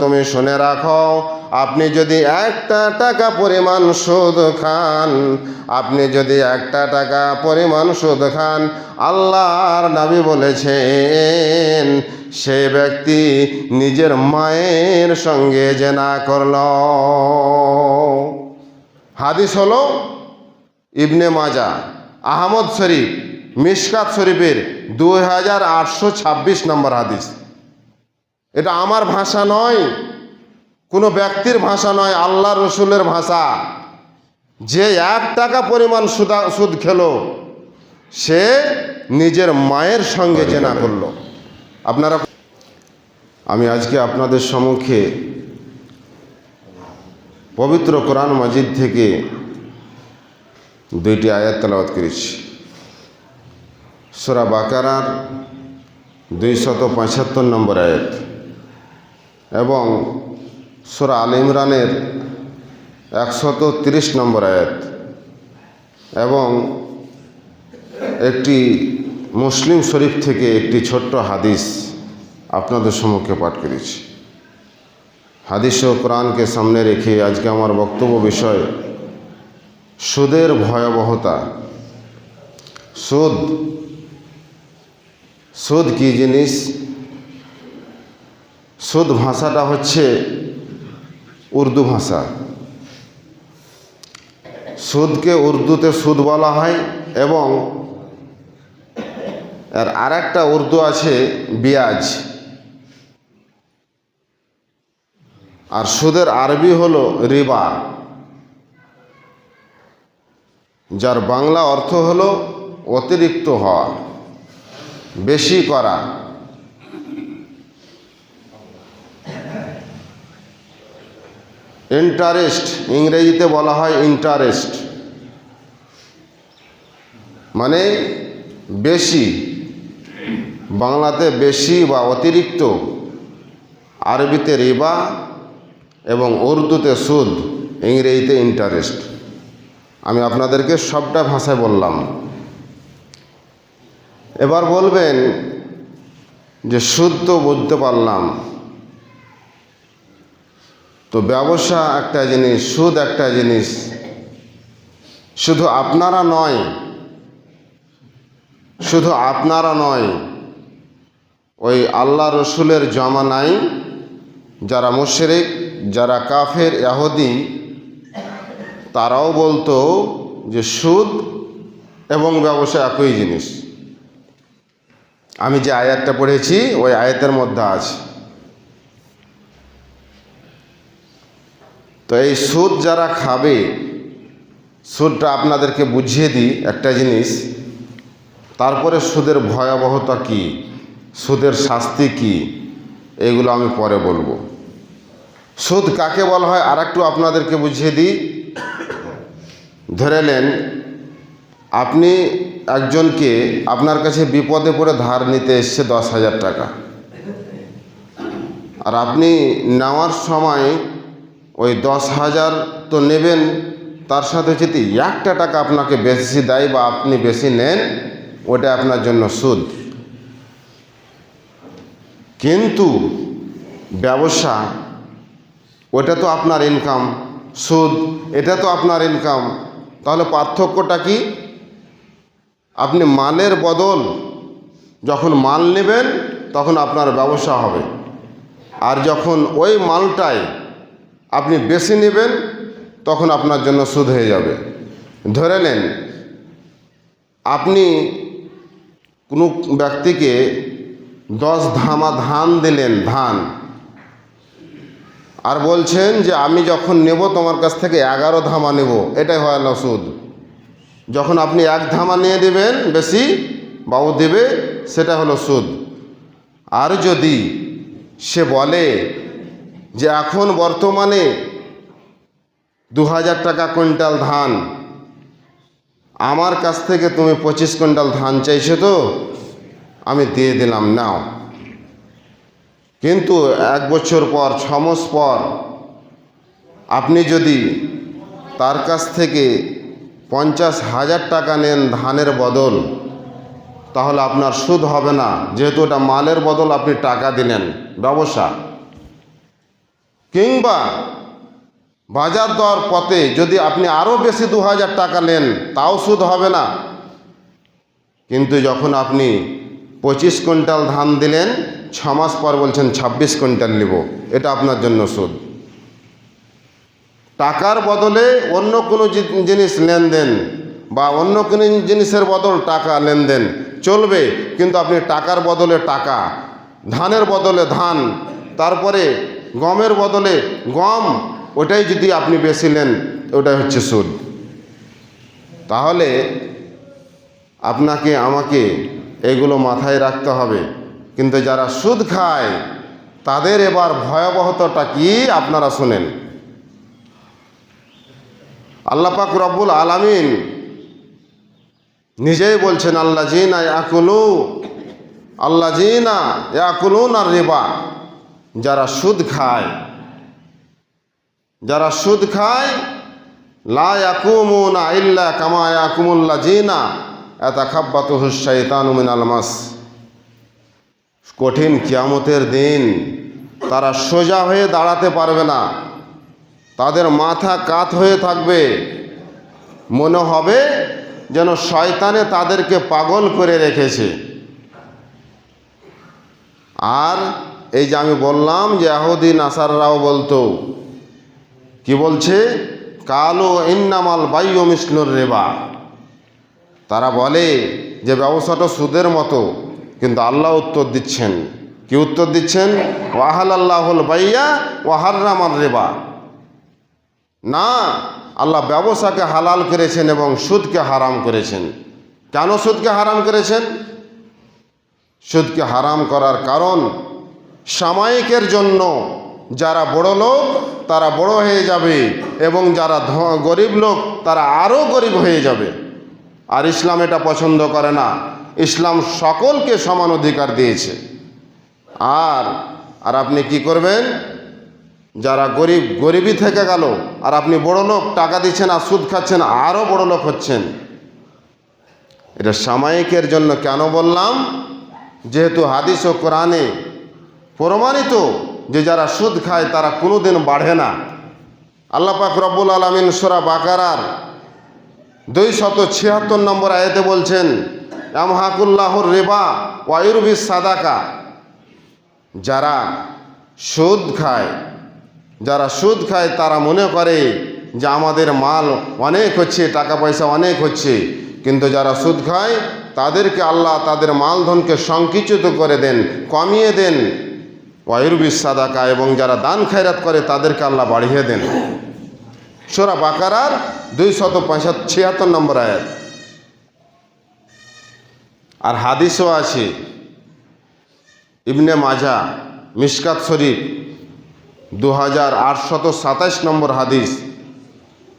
তুমি শুনে রাখো, আপনি যদি একটা টাকা পরিমাণ সুদ খান, আপনি যদি একটা টাকা পরিমাণ সুদ খান, আল্লাহর নবী বলেছেন, সে ব্যক্তি নিজের মায়ের সঙ্গে জেনা করল। হাদিস হলো ইবনে মাজা আহমদ শরীফ, মিশকাত শরীফের দুই হাজার আটশো ছাব্বিশ নম্বর হাদিস। এটা আমার ভাষা নয় কোনো ব্যক্তির ভাষা নয় আল্লাহ রসুলের ভাষা। যে এক টাকা পরিমাণ সুদা সুদ খেলো সে নিজের মায়ের সঙ্গে জেনা করল। আপনারা আমি আজকে আপনাদের সম্মুখে পবিত্র কোরআন মাজিদ থেকে দুইটি আয়াত তেলাওয়াত করেছি। সোরা বাকারার দুইশত পঁচাত্তর নম্বর আয়াত। এবং সোরা আল ইমরানের একশত তিরিশ নম্বর আয়াত। এবং একটি মুসলিম শরীফ থেকে একটি ছোট্ট হাদিস আপনাদের সম্মুখে পাঠ করেছি। হাদিস ও কোরআনকে সামনে রেখে আজকে আমার বক্তব্য বিষয়, সুদের ভয়াবহতা। সুদ সুদ কী জিনিস? সুদ ভাষাটা হচ্ছে উর্দু ভাষা। সুদকে উর্দুতে সুদ বলা হয় এবং আর আরেকটা উর্দু আছে বিয়াজ। আর সুদের আরবি হলো রিবা। যার বাংলা অর্থ হলো অতিরিক্ত হওয়া, বেশি করা। ইন্টারেস্ট, ইংরেজিতে বলা হয় ইন্টারেস্ট। মানে বেশি, বাংলাতে বেশি বা অতিরিক্ত, আরবিতে রিবা এবং উর্দুতে সুদ, ইংরেজিতে ইন্টারেস্ট। আমি আপনাদেরকে সবটা ভাষায় বললাম। এবার বলবেন যে সুদ তো বুঝতে পারলাম। তো ব্যবসা একটা জিনিস, সুদ একটা জিনিস। শুধু আপনারা নয়, শুধু আপনারা নয়, ওই আল্লাহ রসুলের জমানায় যারা মুশরিক, যারা কাফের ইয়াহুদি তারাও বলতো যে সুদ এবং ব্যবসা একই জিনিস। আমি যে আয়াতটা পড়েছি, ওই আয়াতের মধ্যে আছে। তো এই সুদ যারা খাবে, সুদটা আপনাদেরকে বুঝিয়ে দিই একটা জিনিস। তারপরে সুদের ভয়াবহতা কি, সুদের শাস্তি কি, এগুলো আমি পরে বলব। সুদ কাকে বলা হয় আর একটু আপনাদেরকে বুঝিয়ে দিই। ধরে নেন, আপনি একজনকে আপনার কাছে বিপদে পড়ে ধার নিতে এসছে দশ হাজার টাকা। আর আপনি নেওয়ার সময় ওই দশ হাজার তো নেবেন, তার সাথে যদি একটা টাকা আপনাকে বেশি দেয় বা আপনি বেশি নেন, ওটা আপনার জন্য সুদ। কিন্তু ব্যবসা, ওটা তো আপনার ইনকাম সুদ, এটা তো আপনার ইনকাম তাহলে পার্থক্যটা কি? আপনি মালের বদল, যখন মাল নেবেন, তখন আপনার ব্যবসা হবে। আর যখন ওই মালটাই আপনি বেশি নেবেন, তখন আপনার জন্য সুদ হয়ে যাবে। ধরে নেন, আপনি কোনো ব্যক্তিকে দশ ধামা ধান দিলেন, ধান, আর বলছেন যে আমি যখন নেব তোমার কাছ থেকে এগারো ধামা নেব, এটাই হয় না সুদ। যখন আপনি এক ধামা নিয়ে দেবেন বেশি, বাবু দেবে, সেটা হলো সুদ। আর যদি সে বলে যে এখন বর্তমানে দু হাজার টাকা কুইন্টাল ধান, আমার কাছ থেকে তুমি পঁচিশ কুইন্টাল ধান চাইছো তো, আমি দিয়ে দিলাম নাও। কিন্তু এক বছর পর, ছ মাস পর আপনি যদি তার কাছ থেকে পঞ্চাশ হাজার টাকা নেন ধানের বদল, তাহলে আপনার সুদ হবে না। যেহেতু ওটা মালের বদল, আপনি টাকা দিলেন। ব্যবসা। কিংবা বাজার দর পথে যদি আপনি আরও বেশি দু হাজার টাকা নেন, তাও সুদ হবে না। কিন্তু যখন আপনি পঁচিশ কুইন্টাল ধান দিলেন, ছ মাস পর বলছেন ছাব্বিশ কুইন্টাল নিব, এটা আপনার জন্য সুদ। টাকার বদলে অন্য কোনো জিনিস লেনদেন বা অন্য কোনো জিনিসের বদল টাকা লেনদেন চলবে, কিন্তু আপনি টাকার বদলে টাকা, ধানের বদলে ধান, তারপরে গমের বদলে গম, ওটাই যদি আপনি বেশি নেন, ওটাই হচ্ছে সুদ। তাহলে আপনাকে, আমাকে এগুলো মাথায় রাখতে হবে। কিন্তু যারা সুদ খায়, তাদের এবার ভয়াবহতাটা কি আপনারা শুনেন। আল্লাপাক রব্বুল আলামিন নিজেই বলছেন, আল্লাহ জিনা ইয়াকুলু, আল্লাহ জিনা ইয়াকুলুন আর রিবা। যারা সুদ খায়, যারা সুদ খায়, লা ইয়াকুমুনা ইল্লা কামা ইয়াকুমুল্লা জিনা এতা খাব্বাতু হুসাইতানু মিনাল মাস। কঠিন কিয়ামতের দিন তারা সোজা হয়ে দাঁড়াতে পারবে না। তাদের মাথা কাত হয়ে থাকবে। মনে হবে যেন শয়তানে তাদেরকে পাগল করে রেখেছে। আর এই যে আমি বললাম যে এহুদি নাসাররাও বলতো। কি বলছে? কালো ইন্নামাল বাইয় মিসনুর রেবা। তারা বলে যে ব্যবসাটা সুদের মতো, কিন্তু আল্লাহ উত্তর দিচ্ছেন। কি উত্তর দিচ্ছেন? ওয়াহাল আল্লাহুল বাইয়া ওয়াহার্রামার রেবা। না, আল্লাহ ব্যবসাকে হালাল করেছেন এবং সুদকে হারাম করেছেন। কেন সুদকে হারাম করেছেন? সুদকে হারাম করার কারণ সাময়িকের জন্য যারা বড় লোক, তারা বড় হয়ে যাবে এবং যারা গরিব লোক, তারা আরও গরিব হয়ে যাবে। আর ইসলাম এটা পছন্দ করে না। ইসলাম সকলকে সমান অধিকার দিয়েছে। আর আর আপনি কি করবেন? যারা গরিব, গরিবই থেকে গেল, আর আপনি বড় লোক, টাকা দিচ্ছেন আর সুদ খাচ্ছেন, আরও বড় লোক হচ্ছেন। এটা সাময়িকের জন্য কেন বললাম? যেহেতু হাদিস ও কোরআনে প্রমাণিত যে যারা সুদ খায় তারা কোনোদিন বাড়ে না। আল্লাপাক রব্বুল আলমিন সোরা বাকারার দুই শত ছিয়াত্তর নম্বর আয়াতে বলছেন, আমহাকুল্লাহর রেবা ওয়ায়ুরবিস সাদাকা। যারা সুদ খায়, যারা সুদ খায় তারা মনে করে যে আমাদের মাল অনেক হচ্ছে টাকা পয়সা অনেক হচ্ছে। কিন্তু যারা সুদ খায়, তাদেরকে আল্লাহ তাদের মালধনকে সংকুচিত করে দেন, কমিয়ে দেন। ওয়ুরবিস সাদাকা এবং যারা দান খায়রাত করে তাদেরকে আল্লাহ বাড়িয়ে দেন। সোরা বাকারার দুই শত ছিয়াত্তর নম্বর আয়াত। আর হাদিসও আছে, ইবনে মাজা মিসকাত শরীফ দু হাজার আটশত সাতাশ নম্বর হাদিস,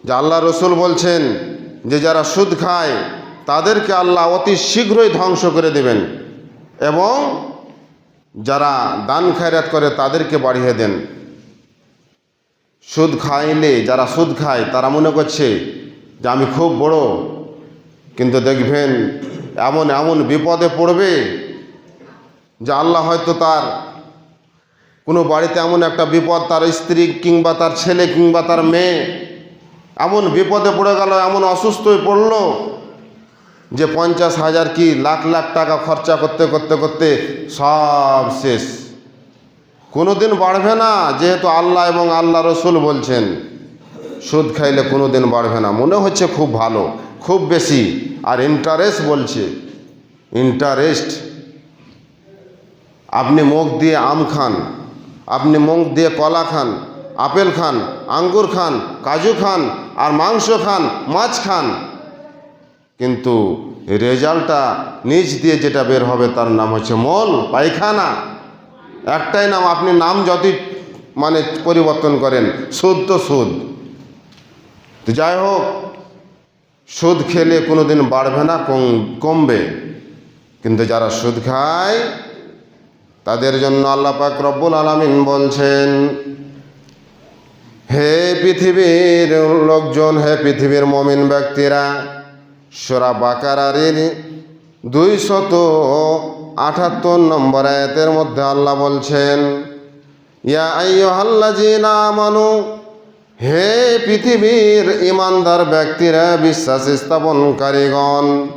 যে আল্লাহ রসুল বলছেন যে যারা সুদ খায়, তাদেরকে আল্লাহ অতি শীঘ্রই ধ্বংস করে দেবেন। এবং যারা দান খায়রাত করে তাদেরকে বাড়িয়ে দেন। সুদ খাইলে, যারা সুদ খায়, তারা মনে করছে যে আমি খুব বড়। কিন্তু দেখবেন এমন এমন বিপদে পড়বে যে আল্লাহ হয়তো তার কোনো বাড়িতে এমন একটা বিপদ, তার স্ত্রী কিংবা তার ছেলে কিংবা তার মেয়ে এমন বিপদে পড়ে গেল, এমন অসুস্থ হয়ে পড়ল যে পঞ্চাশ হাজার কি লাখ লাখ টাকা খরচা করতে করতে করতে সব শেষ। কোনো দিন বাড়বে না, যেহেতু আল্লাহ এবং আল্লাহ রসুল বলছেন, সুদ খাইলে কোনো দিন বাড়বে না। মনে হচ্ছে খুব ভালো, খুব বেশি। আর ইন্টারেস্ট বলছে ইন্টারেস্ট আপনি মুখ দিয়ে আম খান, আপনি মুখ দিয়ে কলা খান, আপেল খান, আঙ্গুর খান, কাজু খান, আর মাংস খান, মাছ খান কিন্তু রেজাল্টটা নিচ দিয়ে যেটা বের হবে, তার নাম হচ্ছে মল পায়খানা। একটাই নাম, আপনি নাম যতই মানে পরিবর্তন করেন, সুদ তো সুদ। তো যাই হোক, সুদ খেলে কোনো দিন বাড়বে না, কম, কমবে। কিন্তু যারা সুদ খায়, তাদের জন্য আল্লাহ পাক রব্বুল আলামিন বলছেন, হে পৃথিবীর লোকজন, হে পৃথিবীর মমিন ব্যক্তিরা সোরা বাকারারের দুই শত আঠাত্তর নম্বর আয়াতের মধ্যে আল্লাহ বলছেন, ইয়া আইয়ুহাল্লাযীনা আমানু, হে পৃথিবীর ইমানদার ব্যক্তিরা, বিশ্বাস স্থাপনকারীগণ,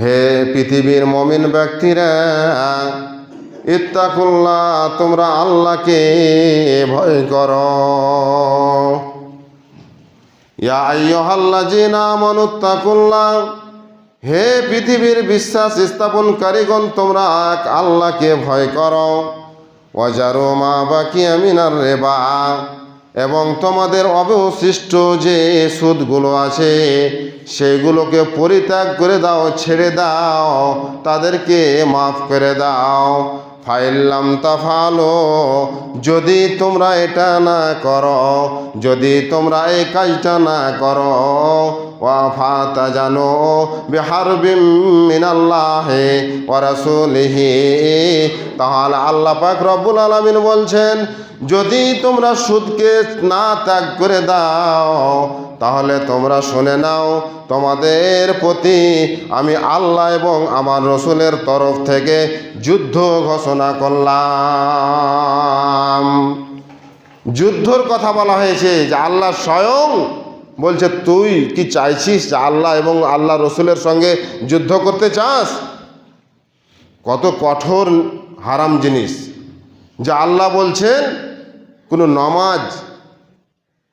হে পৃথিবীর মমিন ব্যক্তিরা, ইত্তাকুল্লাহ, তোমরা আল্লাহকে ভয় করো। হে পৃথিবীর বিশ্বাস স্থাপন স্থাপনকারীগণ, তোমরা এক আল্লাহকে ভয় করো। ওয়াজারো মা বাকি আমিনার রেবা। এবং তোমাদের অবশিষ্ট যে সুদগুলো আছে, সেগুলোকে পরিত্যাগ করে দাও, ছেড়ে দাও, তাদেরকে মাফ করে দাও। ফাইল্লাম তাফালো, যদি তোমরা এটা না করো, যদি তোমরা এই কাজটা না করো ওয়াফাতা জানো, বিহারবিম মিনাল্লাহে ওয়া রাসূলিহি। তাহলে আল্লাহ পাক রব্বুল আলামিন বলছেন, যদি তোমরা সুদকে না ত্যাগ করে দাও তাহলে তোমরা শুনে নাও, তোমাদের প্রতি আমি আল্লাহ এবং আমার রসুলের তরফ থেকে যুদ্ধ ঘোষণা করলাম। যুদ্ধর কথা বলা হয়েছে যে আল্লাহ স্বয়ং বলছে, তুই কি চাইছিস যে আল্লাহ এবং আল্লাহ রসুলের সঙ্গে যুদ্ধ করতে চাস? কত কঠোর, হারাম জিনিস। যে আল্লাহ বলছেন, কোনো নমাজ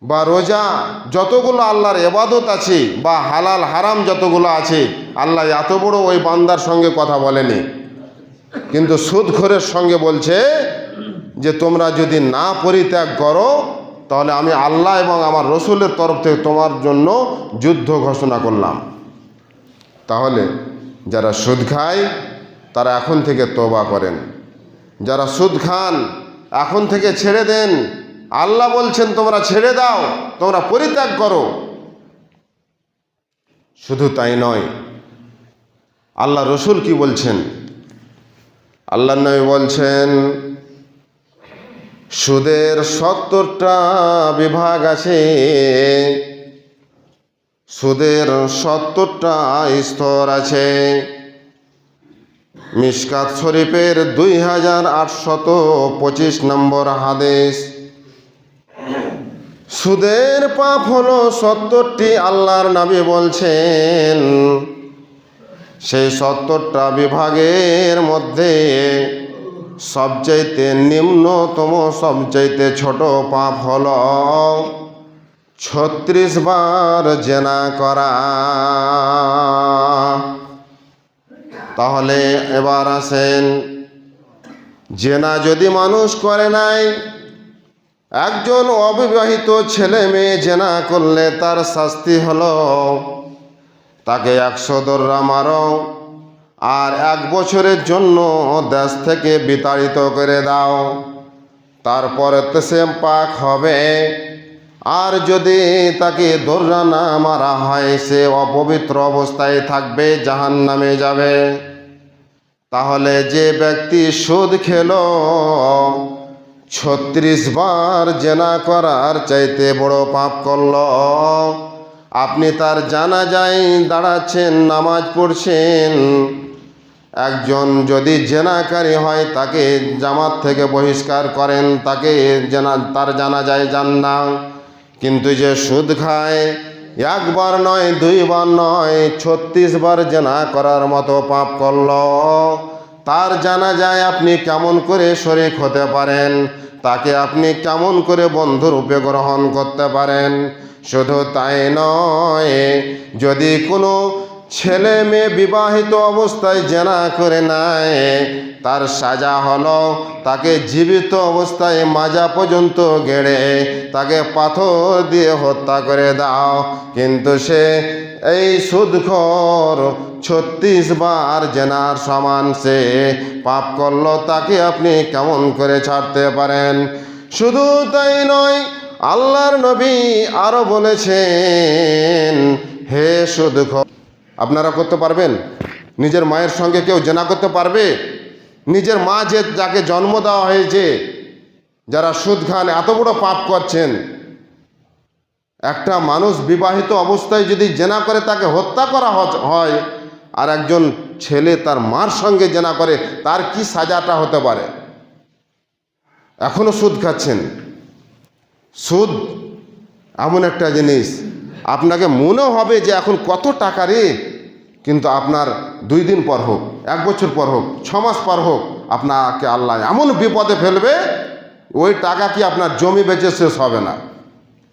বা রোজা যতগুলো আল্লাহর এবাদত আছে বা হালাল, হারাম যতগুলো আছে, আল্লাহ এত বড় ওই বান্দার সঙ্গে কথা বলেনি। কিন্তু সুদখোরের সঙ্গে বলছে যে, তোমরা যদি না পরিত্যাগ করো, তাহলে আমি আল্লাহ এবং আমার রসুলের তরফ থেকে তোমার জন্য যুদ্ধ ঘোষণা করলাম। তাহলে যারা সুদ খায়, তারা এখন থেকে তোবা করেন। যারা সুদ খান, এখন থেকে ছেড়ে দেন আল্লাহ বলছেন, তোমরা ছেড়ে দাও, তোমরা পরিত্যাগ করো। শুধু তাই নয়, আল্লাহ রসুল কি বলছেন? আল্লাহ নবী বলছেন, সুদের সত্তরটা বিভাগ আছে। সুদের সত্তরটা স্তর আছে। মিসকাত শরীফের দুই হাজার আটশত পঁচিশ নম্বর হাদেশ সুদের পাপ হলো সত্তরটি আল্লাহর নাবি বলছেন। সেই সত্তরটা বিভাগের মধ্যে সবচাইতে নিম্নতম, সবচাইতে ছোট পাপ হল ছত্রিশ বার জেনা করা। তাহলে এবার আসেন, জেনা যদি মানুষ করে নাই একজন অবিবাহিত ছেলে মেয়ে জেনা করলে তার শাস্তি হলো। তাকে একশো দর্রা মারো আর এক বছরের জন্য দেশ থেকে বিতাড়িত করে দাও। তারপরে তো সে পাক হবে। আর যদি তাকে দর্রা না মারা হয়, সে অপবিত্র অবস্থায় থাকবে জাহান নামে যাবে। তাহলে যে ব্যক্তি সুদ খেলো ছত্রিশ বার জেনা করার চাইতে বড় পাপ করল। আপনি তার জানা যায় দাঁড়াচ্ছেন, নামাজ পড়ছেন। একজন যদি জেনাকারী হয়, তাকে জামাত থেকে বহিষ্কার করেন, তাকে জানা, তার জানা যায় যান না। কিন্তু যে সুদ খায়, একবার নয়, দুইবার নয়, ছত্রিশ বার জেনা করার মতো পাপ করল। তার জানা যায় আপনি কেমন করে শরিক হতে পারেন? তাকে আপনি কেমন করে বন্ধুরূপে গ্রহণ করতে পারেন? শুধু তাই নয়, যদি কোনো ছেলে মেয়ে বিবাহিত অবস্থায় জেনা করে নেয়, তার সাজা হলো তাকে জীবিত অবস্থায় মাজা পর্যন্ত গেড়ে তাকে পাথর দিয়ে হত্যা করে দাও। কিন্তু সে এই সুদখর ছত্রিশ বার জেনার সমান সে পাপ করল, তাকে আপনি কেমন করে ছাড়তে পারেন? শুধু তাই নয়, আল্লাহর নবী আরও বলেছেন, হে সুদখর, আপনারা করতে পারবেন? নিজের মায়ের সঙ্গে কেউ জেনা করতে পারবে? নিজের মা যে, যাকে জন্ম দেওয়া হয়েছে, যারা সুদ খান, এত বড় পাপ করছেন একটা মানুষ বিবাহিত অবস্থায় যদি জেনা করে তাকে হত্যা করা হয়, আর একজন ছেলে তার মার সঙ্গে জেনা করে, তার কি সাজাটা হতে পারে? এখনও সুদ খাচ্ছেন। সুদ এমন একটা জিনিস। আপনাকে মনে হবে যে এখন কত টাকা রে, কিন্তু আপনার দুই দিন পর হোক, এক বছর পর হোক, ছ মাস পর হোক, আপনাকে আল্লাহ এমন বিপদে ফেলবে, ওই টাকা কি আপনার জমি বেচে শেষ হবে না।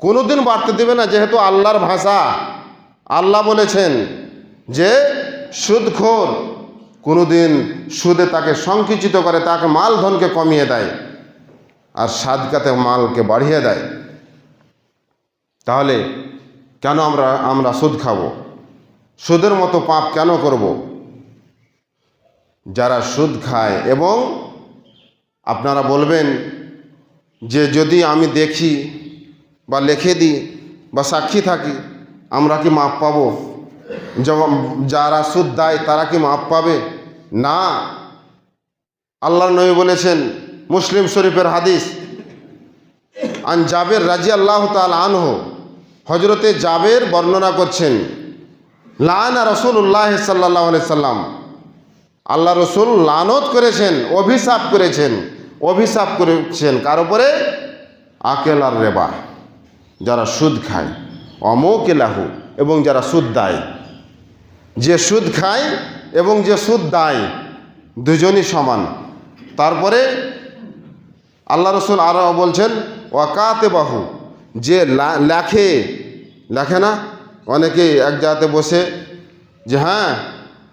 কোনো দিন বাড়তে দেবে না, যেহেতু আল্লাহর ভাষা। আল্লাহ বলেছেন যে, সুদখোর কোনো দিন সুদে তাকে সংকুচিত করে, তাকে মাল ধনকে কমিয়ে দেয় আর সাদকাতে মালকে বাড়িয়ে দেয়। তাহলে কেন আমরা আমরা সুদ খাব? সুদের মতো পাপ কেন করব? যারা সুদ খায় এবং আপনারা বলবেন যে, যদি আমি দেখি বা লিখে দিই বা সাক্ষী থাকি, আমরা কি মাপ পাবো? যারা সুদ দেয়, তারা কি মাপ পাবে? না। আল্লাহ নবী বলেছেন, মুসলিম শরীফের হাদিস, আন জাবের রাজি আল্লাহ তাল আনহ হজরতে জাবের বর্ণনা করছেন, লানা রসুল্লাহ সাল্লাহ সাল্লাম, আল্লাহ রসুল লানত করেছেন, অভিশাপ করেছেন অভিশাপ করেছেন, কার উপরে? আকেল আর রেবা। যারা সুদ খায়, অমোকেলাহু, এবং যারা সুদ দেয়। যে সুদ খায় এবং যে সুদ দেয়, দুজনই সমান। তারপরে আল্লাহ রসুল আরও বলছেন ওয়াকাতে বাহু যে লেখে লেখে না, অনেকে এক জায়গাতে বসে যে হ্যাঁ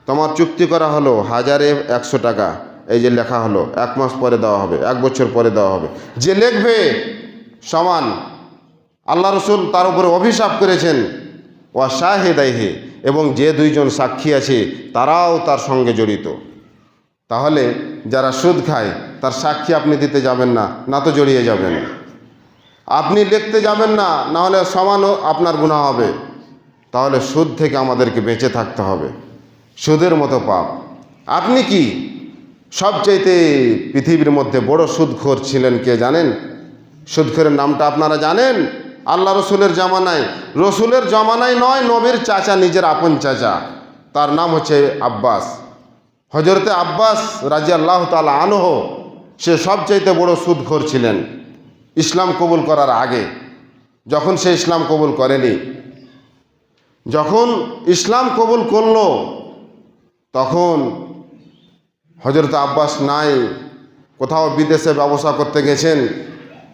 তোমার চুক্তি করা হলো হাজারে একশো টাকা, এই যে লেখা হলো, এক মাস পরে দেওয়া হবে, এক বছর পরে দেওয়া হবে। যে লিখবে, সমান। আল্লাহ রসুল তার উপরে অভিশাপ করেছেন। ওয়া শাহেদাইহে, এবং যে দুইজন সাক্ষী আছে, তারাও তার সঙ্গে জড়িত। তাহলে যারা সুদ খায়, তার সাক্ষী আপনি দিতে যাবেন না না তো জড়িয়ে যাবেন। আপনি লিখতে যাবেন না না হলে সমানও আপনার গুণা হবে। তাহলে সুদ থেকে আমাদেরকে বেঁচে থাকতে হবে। সুদের মতো পাপ। আপনি কি সবচাইতে পৃথিবীর মধ্যে বড় সুদখোর ছিলেন কে জানেন? সুদখোরের নামটা আপনারা জানেন? আল্লাহ রসুলের জামানায়। রসুলের জামানায় নয়, নবীর চাচা, নিজের আপন চাচা। তার নাম হচ্ছে আব্বাস। হজরতে আব্বাস রাজি আল্লাহ তালা আনহ, সে সবচাইতে বড় সুদখোর ছিলেন ইসলাম কবুল করার আগে। যখন সে ইসলাম কবুল করেনি, যখন ইসলাম কবুল করল, তখন হজরত আব্বাস নাই, কোথাও বিদেশে ব্যবসা করতে গেছেন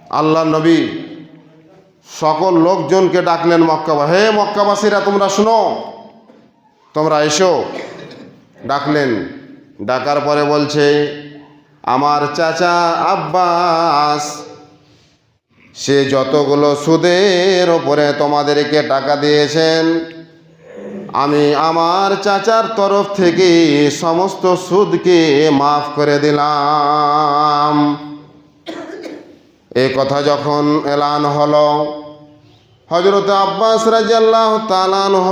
আল্লাহ নবী সকল লোকজনকে ডাকলেন মক্কাবা, হে মক্কাবাসীরা, তোমরা শুনো। তোমরা এসো। ডাকলেন। ডাকার পরে বলছে, আমার চাচা আব্বাস, সে যতগুলো সুদের ওপরে তোমাদেরকে টাকা দিয়েছেন, আমি আমার চাচার তরফ থেকে সমস্ত সুদকে মাফ করে দিলাম। এ কথা যখন এলান হলো হজরত আব্বাস রাজিয়াল্লাহ তালানহ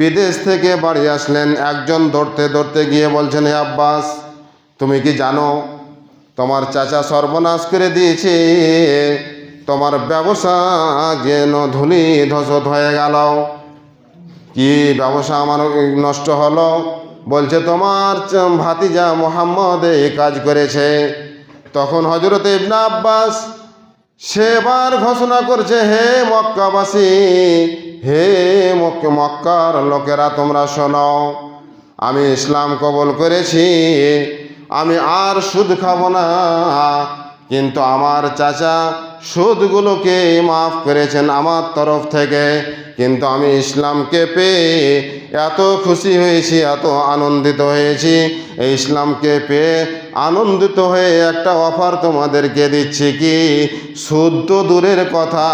বিদেশ থেকে বাড়ি আসলেন। একজন দৌড়তে দৌড়তে গিয়ে বলছেন হে আব্বাস, তুমি কি জানো, তোমার চাচা সর্বনাশ করে দিয়েছে, তোমার ব্যবসা যেন ধুলি ধসত হয়ে গেল। কি ব্যবসা আমার নষ্ট হলো? বলছে, তোমার ভাতিজা মোহাম্মদ এই কাজ করেছে। তখন হজরত ইবনা আব্বাস সেবার ঘোষণা করছে, হে মক্কাবাসী, হে মক্ক, মক্কার লোকেরা, তোমরা শোনাও আমি ইসলাম কবল করেছি, আমি আর সুদ খাব না কিন্তু আমার চাচা সুদগুলোকে মাফ করেছেন আমার তরফ থেকে। কিন্তু আমি ইসলামকে পেয়ে এত খুশি হয়েছি, এত আনন্দিত হয়েছি। ইসলামকে পেয়ে আনন্দিত হয়ে একটা অফার তোমাদেরকে দিচ্ছি কি? শুদ্ধ দূরের কথা,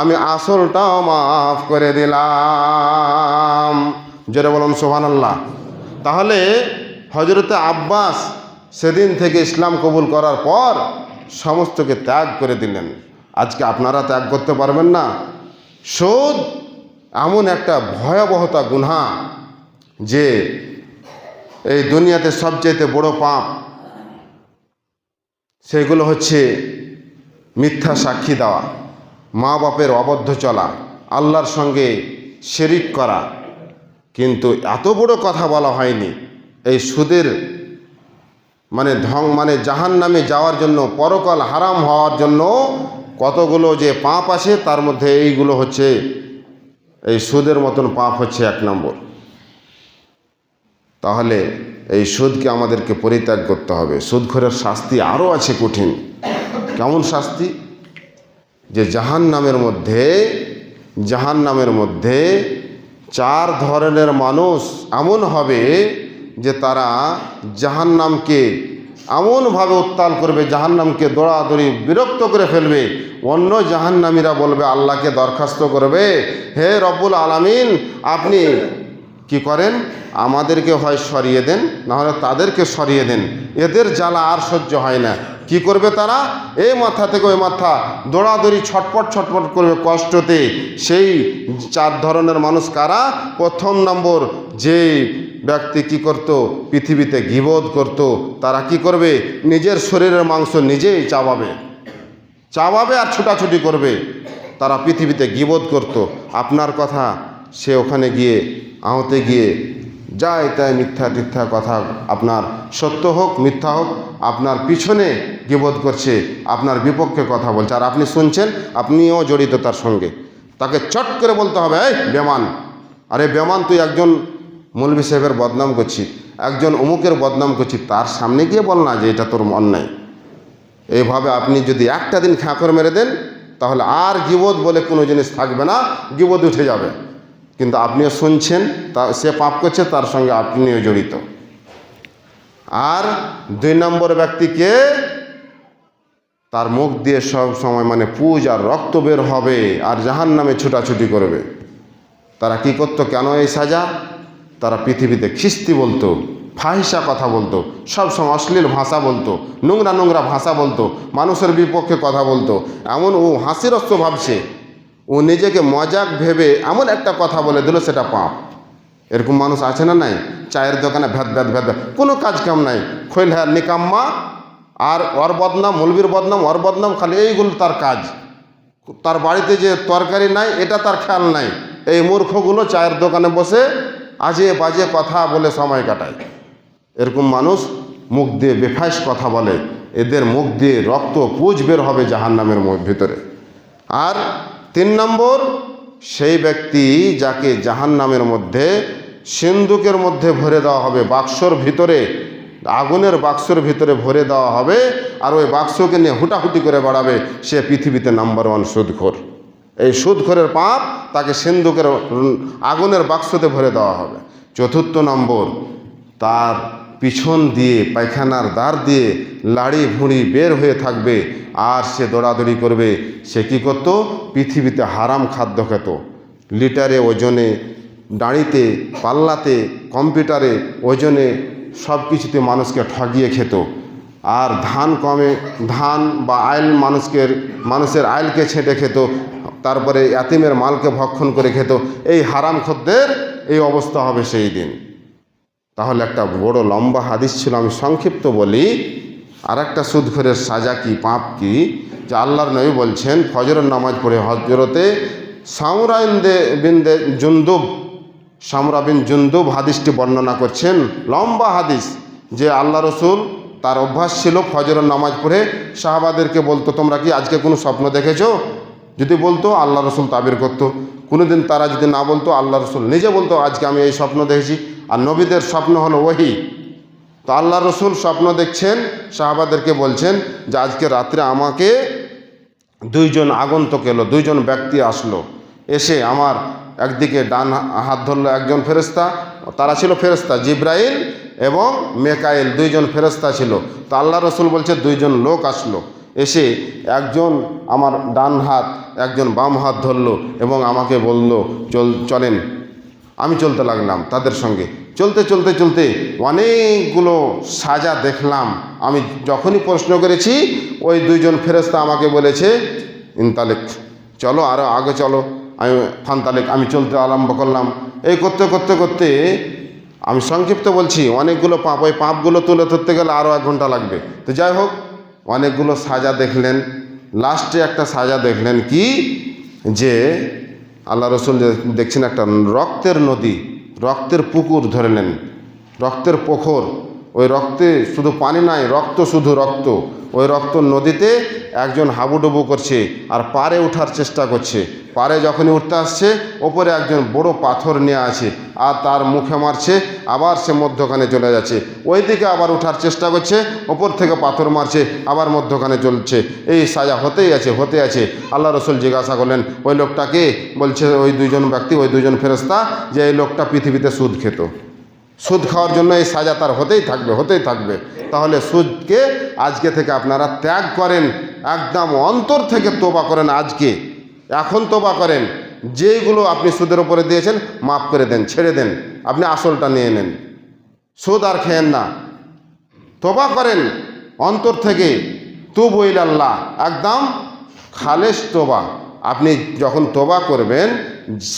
আমি আসলটাও মাফ করে দিলাম। জোরে বলুন সোহান আল্লাহ তাহলে হজরতে আব্বাস সেদিন থেকে ইসলাম কবুল করার পর সমস্তকে ত্যাগ করে দিলেন। আজকে আপনারা ত্যাগ করতে পারবেন না। সুদ এমন একটা ভয়াবহতা গুনহা যে এই দুনিয়াতে সবচাইতে বড় পাপ, সেগুলো হচ্ছে মিথ্যা সাক্ষী দেওয়া, মা বাপের অবদ্ধ চলা, আল্লাহর সঙ্গে শেরিক করা। কিন্তু এত বড় কথা বলা হয়নি। এই সুদের মানে ধং মানে জাহান নামে যাওয়ার জন্য, পরকাল হারাম হওয়ার জন্য কতগুলো যে পাপ আছে তার মধ্যে এইগুলো হচ্ছে, এই সুদের মতন পাপ হচ্ছে এক নম্বর। তাহলে এই সুদকে আমাদেরকে পরিত্যাগ করতে হবে। সুদখোরের শাস্তি আরও আছে কঠিন। কেমন শাস্তি? যে জাহান নামের মধ্যে জাহান নামের মধ্যে চার ধরনের মানুষ এমন হবে যে তারা জাহান্নামকে এমনভাবে উত্তাল করবে জাহান নামকে দৌড়াদৌড়ি বিরক্ত করে ফেলবে, অন্য জাহান্নামীরা বলবে, আল্লাহকে দরখাস্ত করবে, হে রব্বুল আলামিন, আপনি কি করেন? আমাদেরকে হয় সরিয়ে দেন, নাহলে তাদেরকে সরিয়ে দেন। এদের জ্বালা আর সহ্য হয় না। কি করবে তারা? এই মাথা থেকে ওই মাথা, দৌড়াদৌড়ি ছটপট ছটপট করবে কষ্টতে। সেই চার ধরনের মানুষ কারা? প্রথম নম্বর যে ব্যক্তি কি করত? পৃথিবীতে গিবোধ করত। তারা কি করবে? নিজের শরীরের মাংস নিজেই চাবাবে। চাবাবে আর ছুটাছুটি করবে। তারা পৃথিবীতে গিবোধ করত। আপনার কথা, সে ওখানে গিয়ে, আহতে গিয়ে যায় তাই মিথ্যা টিথ্যা কথা আপনার সত্য হোক, মিথ্যা হোক, আপনার পিছনে গিবোধ করছে, আপনার বিপক্ষে কথা বলছে। আর আপনি শুনছেন, আপনিও জড়িত তার সঙ্গে। তাকে চট করে বলতে হবে, এই বেমান, আরে বেমান, তুই একজন মৌলবি সাহেবের বদনাম করছি একজন অমুকের বদনাম করছি তার সামনে গিয়ে বল না যে এটা তোর অন্যায়। এইভাবে আপনি যদি একটা দিন খাঁকর মেরে দেন, তাহলে আর গিবোধ বলে কোনো জিনিস থাকবে না গিবোধ উঠে যাবে। কিন্তু আপনিও শুনছেন, তা সে পাপ করছে, তার সঙ্গে আপনিও জড়িত। আর দুই নম্বর ব্যক্তিকে তার মুখ দিয়ে সব সময় মানে পুজ আর রক্ত বের হবে আর জাহান নামে ছুটাছুটি করবে। তারা কি করতো? কেন এই সাজা? তারা পৃথিবীতে খিস্তি বলতো, ফাহিসা কথা বলতো সবসময় অশ্লীল ভাষা বলতো, নোংরা নোংরা ভাষা বলতো, মানুষের বিপক্ষে কথা বলতো। এমন ও হাসির অস্ত্র ভাবছে ও নিজেকে মজাক ভেবে এমন একটা কথা বলে দিল সেটা পাপ। এরকম মানুষ আছে না নাই? চায়ের দোকানে ভ্যাদ ভ্যাদ ভ্যাদ। কোনো কাজ কাম নাই। খৈল হ্যাঁ নিকাম্মা আর ওর বদনাম, মৌলবীর বদনাম, ওর বদনাম খালি এইগুলো তার কাজ। তার বাড়িতে যে তরকারি নাই, এটা তার খেয়াল নাই। এই মূর্খগুলো চায়ের দোকানে বসে আজে বাজে কথা বলে সময় কাটায়। এরকম মানুষ মুখ দিয়ে বেফাইস কথা বলে। এদের মুখ দিয়ে রক্ত পুজ বের হবে জাহান্নামের ভিতরে। আর তিন নম্বর, সেই ব্যক্তি যাকে জাহান নামের মধ্যে, সিন্ধুকের মধ্যে ভরে দেওয়া হবে, বাক্সর ভিতরে, আগুনের বাক্সর ভিতরে ভরে দেওয়া হবে, আর ওই বাক্সকে নিয়ে হুটাহুটি করে বাড়াবে, সে পৃথিবীতে নাম্বার ওয়ান সুদখোর। এই সুদখোরের পাপ তাকে সিন্ধুকের, আগুনের বাক্সতে ভরে দেওয়া হবে। চতুর্থ নম্বর, তার পিছন দিয়ে, পায়খানার দ্বার দিয়ে লাড়ি ভুঁড়ি বের হয়ে থাকবে। আর সে দৌড়াদৌড়ি করবে। সে কী করতো? পৃথিবীতে হারাম খাদ্য খেত। লিটারে ওজনে, দাঁড়িতে, পাল্লাতে, কম্পিউটারে ওজনে সব কিছুতে মানুষকে ঠগিয়ে খেত। আর ধান কমে, ধান বা আইল মানুষকে, মানুষের আইলকে ছেঁটে খেত। তারপরে এতিমের মালকে ভক্ষণ করে খেত। এই হারাম খদ্দের এই অবস্থা হবে সেই দিন। তাহলে একটা বড় লম্বা হাদিস ছিল, আমি সংক্ষিপ্ত বলি। আর একটা সুদখোরের সাজা কি, পাপ কি? যে আল্লাহর নবী বলছেন, ফজরের নামাজ পড়ে হজরতে সামরাইন দে বিন দে জুন্দুব, সামরা বিন জুন্দুব হাদিসটি বর্ণনা করছেন। লম্বা হাদিস যে আল্লাহ রসুল, তার অভ্যাস ছিল ফজরের নামাজ পড়ে শাহবাদেরকে বলতো, তোমরা কি আজকে কোনো স্বপ্ন দেখেছ? যদি বলতো, আল্লাহ রসুল তাবির করতো। কোনোদিন তারা যদি না বলতো, আল্লাহ রসুল নিজে বলতো, আজকে আমি এই স্বপ্ন দেখেছি। আর নবীদের স্বপ্ন হলো ওহি। তো আল্লাহ রসুল স্বপ্ন দেখছেন, সাহাবাদেরকে বলছেন যে আজকে রাত্রে আমাকে দুইজন আগন্তক এলো, দুইজন ব্যক্তি আসলো। এসে আমার একদিকে ডান হাত ধরলো একজন ফেরেস্তা তারা ছিল ফেরেস্তা জিব্রাইল এবং মেকাইল, দুইজন ফেরেস্তা ছিল। তো আল্লাহ রসুল বলছে দুইজন লোক আসলো। এসে একজন আমার ডান হাত, একজন বাম হাত ধরলো এবং আমাকে বলল, চল, চলেন। আমি চলতে লাগলাম তাদের সঙ্গে। চলতে চলতে চলতে অনেকগুলো সাজা দেখলাম। আমি যখনই প্রশ্ন করেছি, ওই দুইজন ফেরেস্তা আমাকে বলেছে ইনতালেক চলো আরও আগে চলো। আমি ফান্তালেক আমি চলতে আরম্ভ করলাম। এই করতে করতে করতে আমি সংক্ষিপ্ত বলছি, অনেকগুলো পাপ, ওই পাপগুলো তুলে ধরতে গেলে আরও এক ঘণ্টা লাগবে। তো যাই হোক, অনেকগুলো সাজা দেখলেন। লাস্টে একটা সাজা দেখলেন কি? যে আল্লাহ রসুল দেখছেন একটা রক্তের নদী, রক্তের পুকুর ধরে নেন, রক্তের পোখর, ওই রক্তে শুধু পানি নাই, রক্ত শুধু রক্ত। ওই রক্ত নদীতে একজন হাবুডুবু করছে আর পারে ওঠার চেষ্টা করছে। পারে যখনই উঠতে আসছে, ওপরে একজন বড় পাথর নিয়ে আছে আর তার মুখে মারছে, আবার সে মধ্যখানে চলে যাচ্ছে। ওই দিকে আবার ওঠার চেষ্টা করছে, ওপর থেকে পাথর মারছে, আবার মধ্যখানে চলছে। এই সাজা হতেই আছে, হতে আছে। আল্লাহ রসুল জিজ্ঞাসা করলেন, ওই লোকটাকে বলছে, ওই দুজন ব্যক্তি, ওই দুজন ফেরস্তা যে এই লোকটা পৃথিবীতে সুদ খেত। সুদ খাওয়ার জন্য এই সাজা তার হতেই থাকবে হতেই থাকবে। তাহলে সুদকে আজকে থেকে আপনারা ত্যাগ করেন, একদম অন্তর থেকে তোবা করেন আজকে। এখন তোবা করেন, যেইগুলো আপনি সুদের উপরে দিয়েছেন, মাফ করে দেন, ছেড়ে দেন, আপনি আসলটা নিয়ে নেন। সুদ আর খেয়েন না। তোবা করেন, অন্তর থেকে তু বইল আল্লাহ একদম খালেস তোবা। আপনি যখন তোবা করবেন,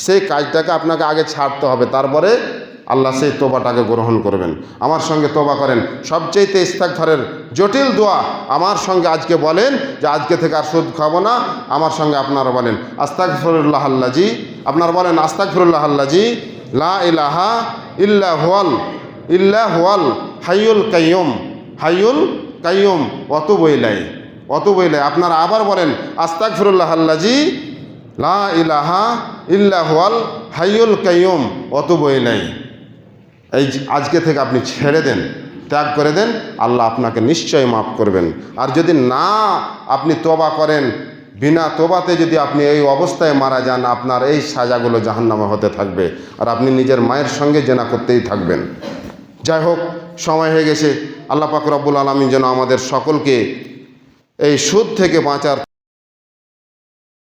সেই কাজটাকে আপনাকে আগে ছাড়তে হবে, তারপরে আল্লাহ সেই তোবাটাকে গ্রহণ করবেন। আমার সঙ্গে তোবা করেন। সবচেয়েতে ইস্তাকফারের জটিল দোয়া আমার সঙ্গে আজকে বলেন যে আজকে থেকে আর সুদ খাব না, আমার সঙ্গে আপনারা বলেন। আস্তাক ফরুল্লাহ আল্লাজি, আপনারা বলেন আস্তাক ফরুল্লাহ আল্লাজি, লা ইলাহা ইল্লা হুয়াল ইল্লা হুয়াল হাইয়ুল কাইয়ুম হাইয়ুল কাইয়ুম অত বইলাই অত বইলাই আপনারা আবার বলেন আস্তাক ফিরুল্লাহ আল্লাজি, লা ইলাহা ইল্লা হুয়াল হাইয়ুল কাইয়ুম অত বইলাই এই আজকে থেকে আপনি ছেড়ে দেন, ত্যাগ করে দেন, আল্লাহ আপনাকে নিশ্চয় মাফ করবেন। আর যদি না আপনি তোবা করেন, বিনা তোবাতে যদি আপনি এই অবস্থায় মারা যান, আপনার এই সাজাগুলো জাহান্নামে হতে থাকবে আর আপনি নিজের মায়ের সঙ্গে জেনা করতেই থাকবেন। যাই হোক, সময় হয়ে গেছে। আল্লাহ পাক রব্বুল আলমী যেন আমাদের সকলকে এই সুদ থেকে বাঁচার